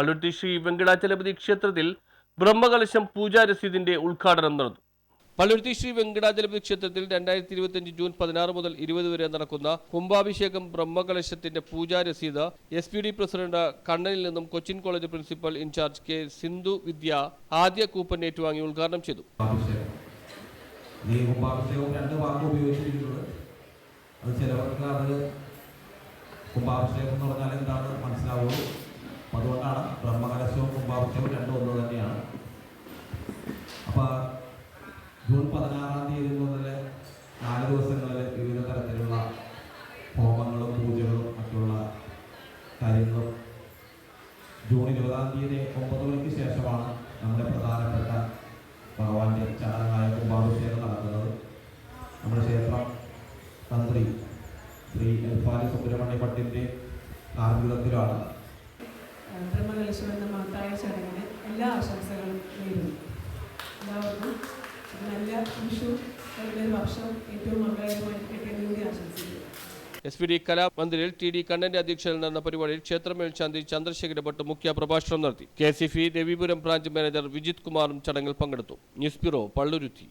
പള്ളുരുത്തി ശ്രീ വെങ്കടാചലപതി ക്ഷേത്രത്തിൽ ബ്രഹ്മകലശം പൂജാ രസീതിന്റെ ഉദ്ഘാടനം നടന്നു. പള്ളുരുത്തി ശ്രീ വെങ്കടാചലപതി ക്ഷേത്രത്തിൽ രണ്ടായിരത്തി ഇരുപത്തിയഞ്ച് ജൂൺ പതിനാറ് മുതൽ ഇരുപത് വരെ നടക്കുന്ന കുംഭാഭിഷേകം ബ്രഹ്മകലശത്തിന്റെ പൂജാ രസീത് എസ് പി ഡി പ്രസിഡന്റ് കണ്ണനിൽ നിന്നും Cochin college principal in charge K Sindhu Vidya ആദ്യ കൂപ്പൺ ഏറ്റുവാങ്ങി ഉദ്ഘാടനം ചെയ്തു. അത് ചിലവർക്ക് അത് കുംഭാഭിഷേകം എന്ന് പറഞ്ഞാൽ എന്താണ് മനസ്സിലാവുള്ളൂ അതുകൊണ്ടാണ് ബ്രഹ്മകലശവും കുംഭാഭിഷേകവും രണ്ടും ഒന്ന് തന്നെയാണ്. അപ്പോൾ ജൂൺ പതിനാറാം തീയതി മുതൽ നാല് ദിവസങ്ങളിൽ വിവിധ തരത്തിലുള്ള ഹോമങ്ങളും പൂജകളും മറ്റുള്ള കാര്യങ്ങളും ജൂൺ ഇരുപതാം തീയതി ഒമ്പത് മണിക്ക് ശേഷമാണ് നമ്മുടെ പ്രധാനപ്പെട്ട ഭഗവാന്റെ ചടങ്ങായ കുംഭാഭിഷേകം നടക്കുന്നത്. നമ്മുടെ ക്ഷേത്രം തന്ത്രി ശ്രീ എൽഫാലി സുബ്രഹ്മണ്യ ഭട്ടിന്റെ കാർമ്മികത്തിലാണ്. ബ്രഹ്മകലശം എന്ന മഹത്തായ ചടങ്ങിന് എല്ലാ ആശംസകളും നേരുന്നു. എല്ലാവർക്കും നല്ല വിഷു നല്ലൊരു വർഷം ഏറ്റവും മംഗളകരമായി കിട്ടിയതിന് കൂടി ആശംസിക്കുന്നു. എസ് പി ഡി കലാമന്ദിരിൽ ടി ഡി കണ്ണന്റെ അധ്യക്ഷതയിൽ നടന്ന പരിപാടിയിൽ ക്ഷേത്ര മേൽശാന്തി ചന്ദ്രശേഖര ഭട്ട് മുഖ്യ പ്രഭാഷണം നടത്തി. K C F Ravipuram branch manager Vijith കുമാറും ചടങ്ങിൽ പങ്കെടുത്തു. News bureau Palluruthy.